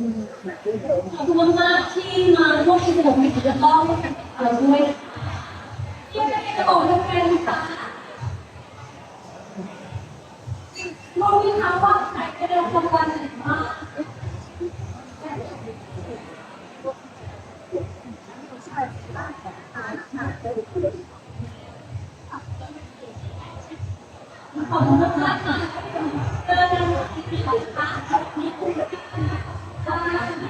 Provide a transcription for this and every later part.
ขอบคุณมากที่มาร่วมกิจกรรมกิจกรรมเราด้วยยังไงจะบอกแฟนๆค่ะมองวิชาว่าไหนจะได้รางวัลไหนบ้างขอบคุณมากค่ะ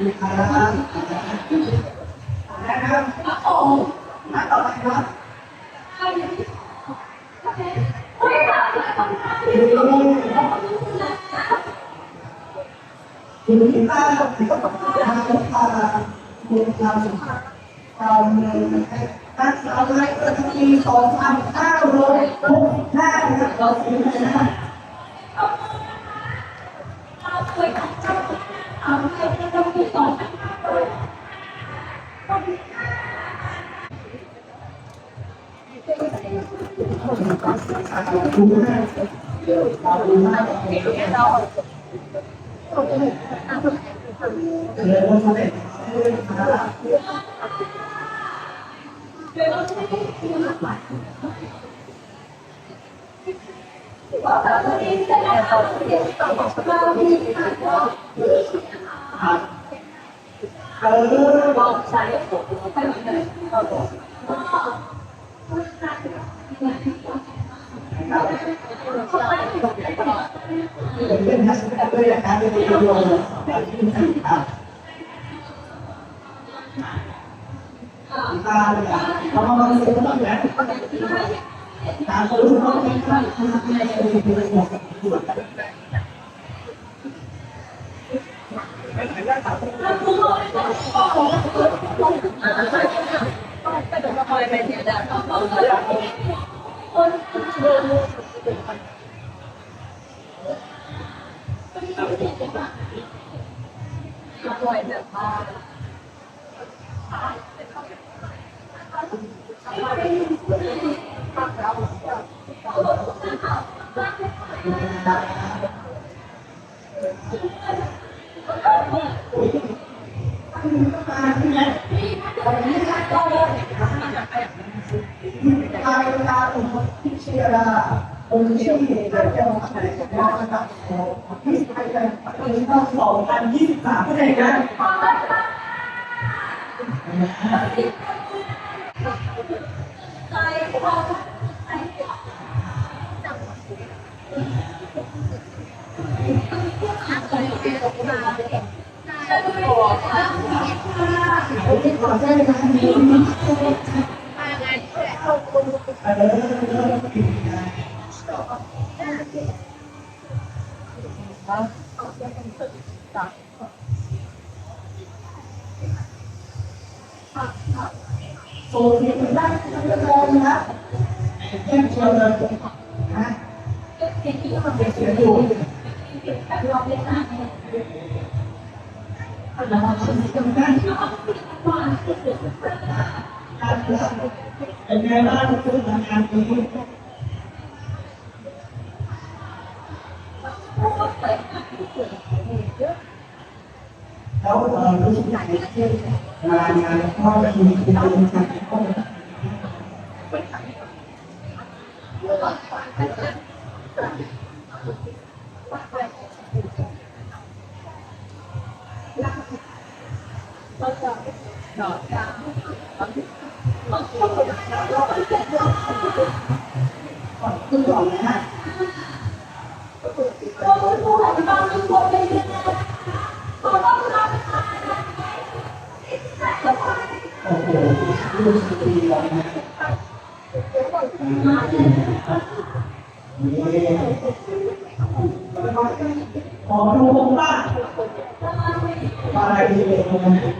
คะโอ้คุณป้าคุณป้าคุณป้าคุณตอนเงินนักสาไทยประจำปีสองพันห้าร้อยหกสิบห้านะครับเราซื้อนะครับเราเคยทำเจ้าเอาเคยทำที่ต่อขอบคุณมากขอบคุณมากเลยวันนี้นะครับเออบอกใช้ผมเป็นนักแสดงด้วยนะครับเป็นตัวโยงครับตาเลยอะเขามาเซ็นต้องแบบตาเขารู้ว่าเป็นใคร ทางการองค์ ที่เชียร์องค์ที่เดินจะมาแถลงข่าวนะครับที่ไทยเป็นปีสองพันยี่สิบสามเองนะใจพอ呃โซเชียลได้ Phù thì mình đắt cho con đó Em chờ là Hả? Cái chữ mà mình chuyển đủ Cái lo biết ăn Thật là học sinh công tác Hãy subscribe cho kênh Ghiền Mì Gõ Để không bỏ lỡ những video hấp dẫn Kenapa aku makan dulu? Đâu ở lúc này trên mà nhà kho thì cũng không sạch không. Hãy subscribe cho kênh Ghiền Mì Gõ Để không bỏ lỡ những video hấp dẫn คุณบอกนะเราต้องรู้ว่าเราเป็นคนเป็นยังไงเราต้องรับโอ้โหรู้สึกดีแล้วนะขอดูบ้างอะไรดีเลยนะ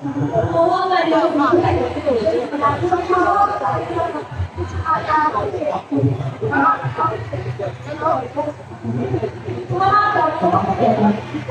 ママ友。